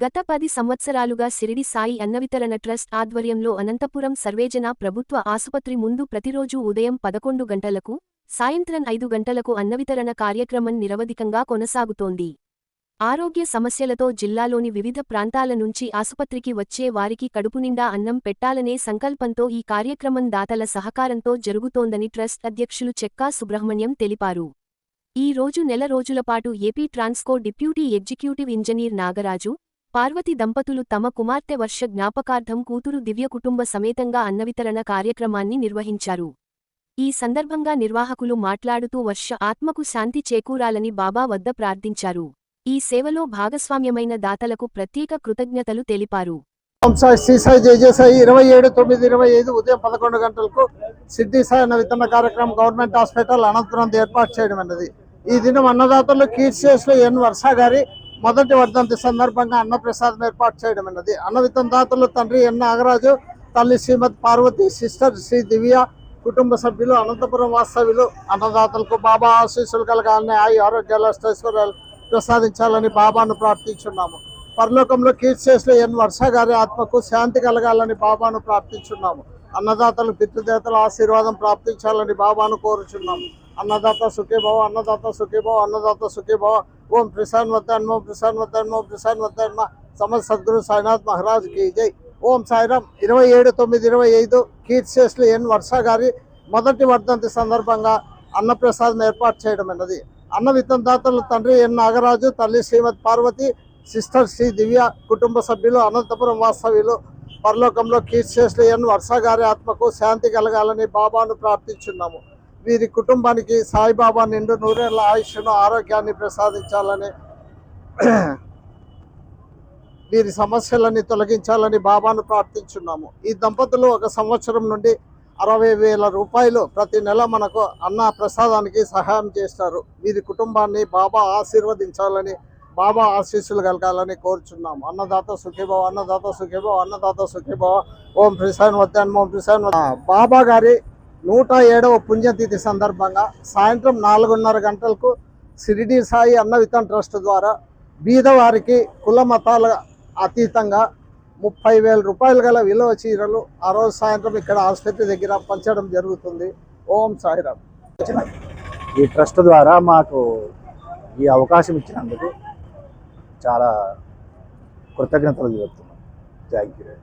గత పది సంవత్సరాలుగా సిరిడి సాయి అన్నవితరణ ట్రస్ట్ ఆధ్వర్యంలో అనంతపురం సర్వేజన ప్రభుత్వ ఆసుపత్రి ముందు ప్రతిరోజూ ఉదయం పదకొండు గంటలకు సాయంత్రం ఐదు గంటలకు అన్నవితరణ కార్యక్రమం నిరవధికంగా కొనసాగుతోంది. ఆరోగ్య సమస్యలతో జిల్లాలోని వివిధ ప్రాంతాల నుంచి ఆసుపత్రికి వచ్చే వారికి కడుపునిండా అన్నం పెట్టాలనే సంకల్పంతో ఈ కార్యక్రమం దాతల సహకారంతో జరుగుతోందని ట్రస్ట్ అధ్యక్షులు చెక్కా సుబ్రహ్మణ్యం తెలిపారు. ఈ రోజు నెల రోజులపాటు AP Transco deputy executive engineer Nagaraju Parvati దంపతులు తమ కుమార్తె వర్ష జ్ఞాపకార్థం కూతురు దివ్య కుటుంబ సమేతంగా అన్నవితరణ కార్యక్రమాన్ని నిర్వహించారు. ఈ సందర్భంగా నిర్వాహకులు మాట్లాడుతూ వర్ష ఆత్మకు శాంతి చేకూరాలని బాబా వద్ద ప్రార్థించారు. ఈ సేవలో భాగస్వామ్యమైన దాతలకు ప్రత్యేక కృతజ్ఞతలు తెలిపారు. ఇరవై ఏడు తొమ్మిది ఇరవై ఐదు ఉదయం పదకొండు గంటలకు సిద్ధి సాయి అన్న విత్తన కార్యక్రమం గవర్నమెంట్ హాస్పిటల్ అనంతపురం ఏర్పాటు చేయడం అన్నది. ఈ దినం అన్నదాతలు కీర్తిశేషులు ఎన్ వర్ష గారి మొదటి వర్ధంతి సందర్భంగా అన్నప్రసాదం ఏర్పాటు చేయడం అన్నది. అన్నవితం దాతలు తండ్రి ఎన్ నాగరాజు తల్లి శ్రీమతి పార్వతి సిస్టర్ శ్రీ దివ్య కుటుంబ సభ్యులు అనంతపురం వాస్తవ్యులు అన్నదాతలకు బాబా ఆశీస్సులు కలగాలని ఆయు ఆరోగ్యాలు అష్టైశ్వర్యాలు ప్రసాదించాలని బాబాను ప్రార్థించున్నాము. పరలోకంలో కీర్తిశేషులు ఎన్ వర్ష గారి ఆత్మకు శాంతి కలగాలని బాబాను ప్రార్థించున్నాము. అన్నదాతలు పితృదేవతల ఆశీర్వాదం ప్రాప్తించాలని బాబాను కోరుచున్నాము. అన్నదాత సుఖీభవ అన్నదాత సుఖీభవ అన్నదాత సుఖీభవ ఓం ప్రసాన్ వద్దన్మ ప్రసాన్ వద్దన్మ ప్రసాన్ వద్దన్మ సమస్త సద్గురు సాయినాథ్ మహారాజ్కి జై. ఓం సాయిరామ్. ఇరవై ఏడు తొమ్మిది ఇరవై ఐదు కీర్తిశేషులు ఎన్ వర్ష గారి మొదటి వర్ధంతి సందర్భంగా అన్నప్రసాదం ఏర్పాటు చేయడం అన్నది. అన్న విత్తన తండ్రి ఎన్ నాగరాజు తల్లి శ్రీమతి పార్వతి సిస్టర్ శ్రీ దివ్య కుటుంబ సభ్యులు అనంతపురం వాస్తవ్యులు. పరలోకంలో కీర్తిశేషులు ఎన్ వర్ష గారి ఆత్మకు శాంతి కలగాలని బాబాను ప్రార్థించున్నాము. వీరి కుటుంబానికి సాయిబాబా నిండు నూరేళ్ళ ఆయుష్ను ఆరోగ్యాన్ని ప్రసాదించాలని వీరి సమస్యలన్నీ తొలగించాలని బాబాను ప్రార్థించున్నాము. ఈ దంపతులు ఒక సంవత్సరం నుండి అరవై వేల రూపాయలు ప్రతి నెల మనకు అన్న ప్రసాదానికి సహాయం చేస్తారు. వీరి కుటుంబాన్ని బాబా ఆశీర్వదించాలని బాబా ఆశీస్సులు కలగాలని కోరుచున్నాము. అన్నదాత సుఖీభావ అన్నదాత సుఖీభావ అన్నదాత సుఖీభావ. ఓం ప్రసాన్ వద్దాన్ ఓం ప్రసాన్ బాబా గారి నూట ఏడవ పుణ్యతిథి సందర్భంగా సాయంత్రం నాలుగున్నర గంటలకు సిరిడి సాయి అన్నవితన్ ట్రస్ట్ ద్వారా బీదవారికి కుల మతాల అతీతంగా ముప్పై వేల రూపాయలు గల విలువ చీరలు ఆ రోజు సాయంత్రం ఇక్కడ ఆసుపత్రి దగ్గర పంచడం జరుగుతుంది. ఓం సాయిరామ్. ఈ ట్రస్ట్ ద్వారా మాకు ఈ అవకాశం ఇచ్చినందుకు చాలా కృతజ్ఞతలు చెప్తున్నాం. Thank you.